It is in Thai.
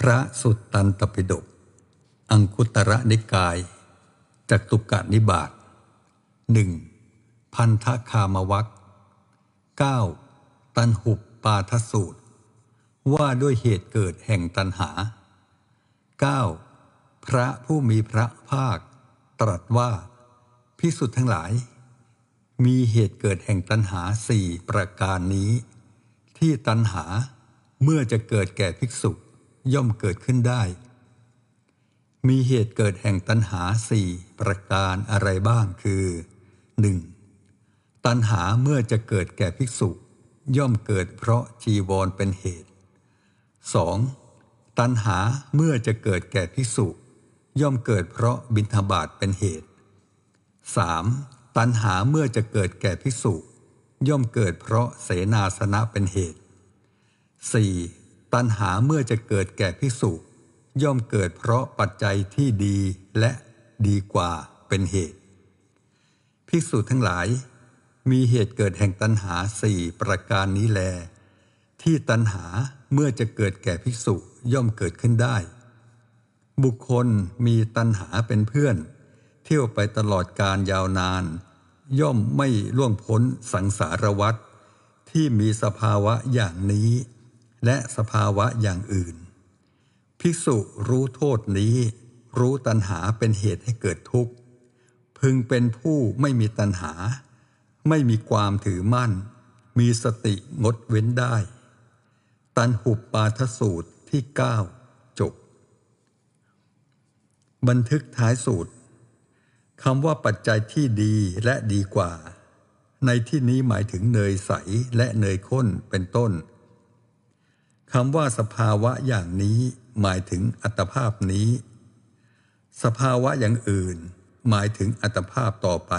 พระสุตตันตปิฎก อังคุตระนิกายจตุกะนิบาตหนึ่งพันธคามวักเก้าตันหุปปาทสูตร ว่าด้วยเหตุเกิดแห่งตันหา 9. พระผู้มีพระภาค ตรัสว่าพิสุทธ์ทั้งหลาย มีเหตุเกิดแห่งตัณหาสี่ประการนี้ ที่ตัณหาเมื่อจะเกิดแก่ภิกษุ ย่อมเกิดขึ้นได้ มีเหตุเกิดแห่งตัณหาสี่ประการอะไรบ้างคือ 1. ตัณหาเมื่อจะเกิดแก่ภิกษุ ย่อมเกิดเพราะจีวรเป็นเหตุ 2. ตัณหาเมื่อจะเกิดแก่ภิกษุ ย่อมเกิดเพราะบิณฑบาตเป็นเหตุ 3. ตัณหาเมื่อจะเกิดแก่ภิกษุ ย่อมเกิดเพราะเสนาสนะเป็นเหตุ 4. ตัณหาเมื่อจะเกิดแก่ภิกษุ ย่อมเกิดเพราะปัจจัยที่ดีและดีกว่าเป็นเหตุ ภิกษุทั้งหลาย มีเหตุเกิดแห่งตัณหาสี่ประการนี้แล ที่ตัณหาเมื่อจะเกิดแก่ภิกษุย่อมเกิดขึ้นได้ บุคคลมีตัณหาเป็นเพื่อน เที่ยวไปตลอดการยาวนาน ย่อมไม่ล่วงพ้นสังสารวัฏที่มีสภาวะอย่างนี้ และสภาวะอย่างอื่น ภิกษุรู้โทษนี้ รู้ตัณหาเป็นเหตุให้เกิดทุกข์ พึงเป็นผู้ไม่มีตัณหา ไม่มีความถือมั่น มีสติงดเว้นได้ ตันหุปปาทสูตรที่ 9 จบ บันทึกท้ายสูตรคำว่าปัจจัยที่ดีและดีกว่า ในที่นี้หมายถึงเนยใสและเนยข้นเป็นต้น คำว่าสภาวะอย่างนี้หมายถึงอัตภาพนี้ สภาวะอย่างอื่น หมายถึงอัตภาพต่อไป